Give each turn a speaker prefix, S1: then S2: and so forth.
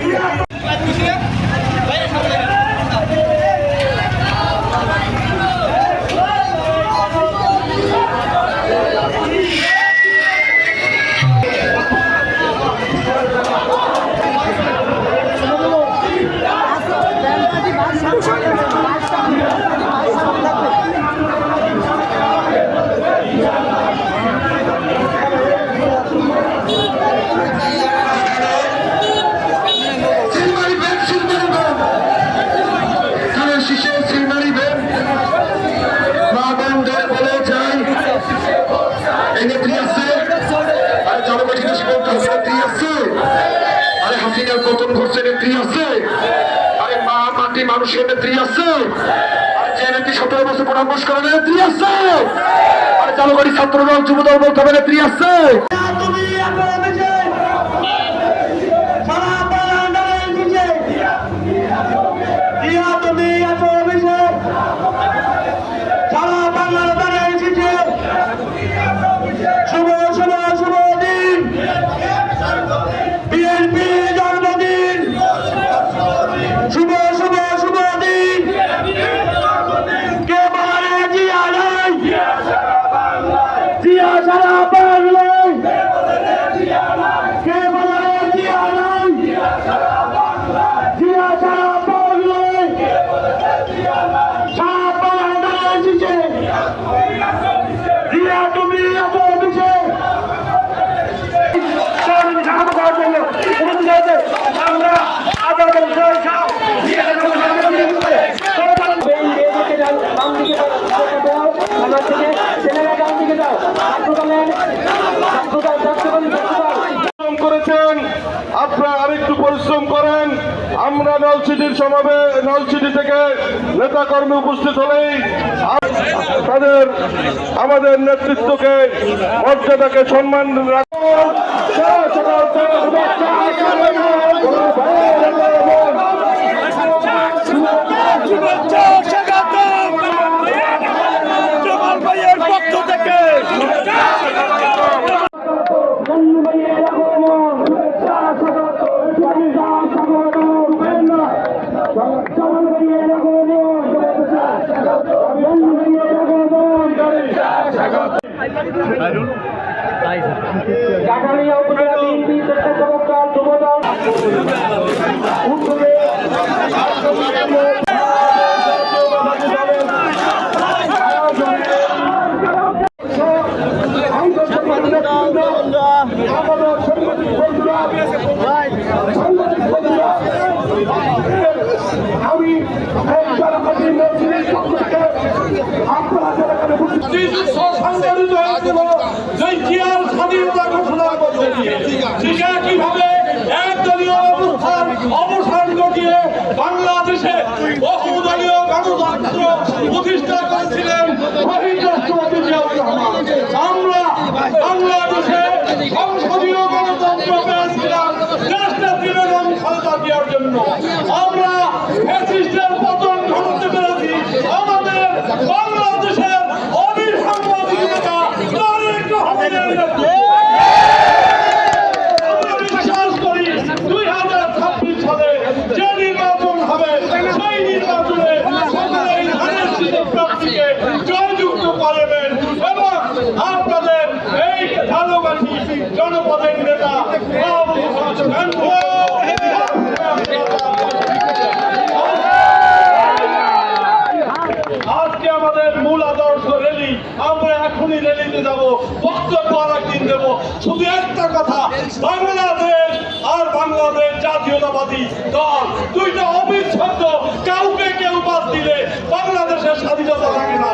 S1: Yeah. হাসিনার পতন ঘটছে নেত্রী আছে। আরে মা, মাটি মানুষের নেত্রী আছে। যে নেত্রী সতেরো বছর পরামর্শ করে, নেত্রী আছে। আরে জনগণী ছাত্র দল যুব দল বলতে হবে, নেত্রী আছে।
S2: আপনারা আরেকটু পরিশ্রম করেন। আমরা নলসিটির সমাবে নলসিটি থেকে নেতা কর্মী উপস্থিত হলেই তাদের আমাদের নেতৃত্বকে, মর্যাদাকে সম্মান রাখুন
S3: কাঠালিয়া উপজেলা বিএনপি স্বেচ্ছাসেবক যুবদল উদ্যোগে আমি কীভাবে একদলীয় অবস্থান অবসান ঘটিয়ে বাংলাদেশে বহুদলীয় গণতন্ত্র প্রতিষ্ঠা করেছিলেন শহীদ রাষ্ট্রপতি রহমান। আমরা বাংলাদেশে সংসদীয় গণতন্ত্র পেয়েছিলাম দেশনেত্রী বেগম খালেদা জিয়ার জন্য। আমরা ফ্যাসিস্টের পতন ঘটাতে পেরেছি। আমাদের বাংলাদেশের অবিসংবাদিকতা তারেক রহমানের নেতৃত্বে। আমরা বিশ্বাস করি দুই হাজার ছাব্বিশ সালে যে নির্বাচন হবে সেই নির্বাচনে সকলে এই ধানের শীতের প্রার্থীকে জয়যুক্ত জনপদের নেতা আজকে আমাদের মূল আদর্শ র্যালি আমরা এখনই র্যালিতে যাব, বক্তব্য আর একদিন দেব। শুধু একটা কথা, বাংলাদেশ আর বাংলাদেশ জাতীয়তাবাদী দল, দুইটা অবিচ্ছেদ্য কাউকে কেউ বাদ দিলে বাংলাদেশের স্বাধীনতা থাকে না।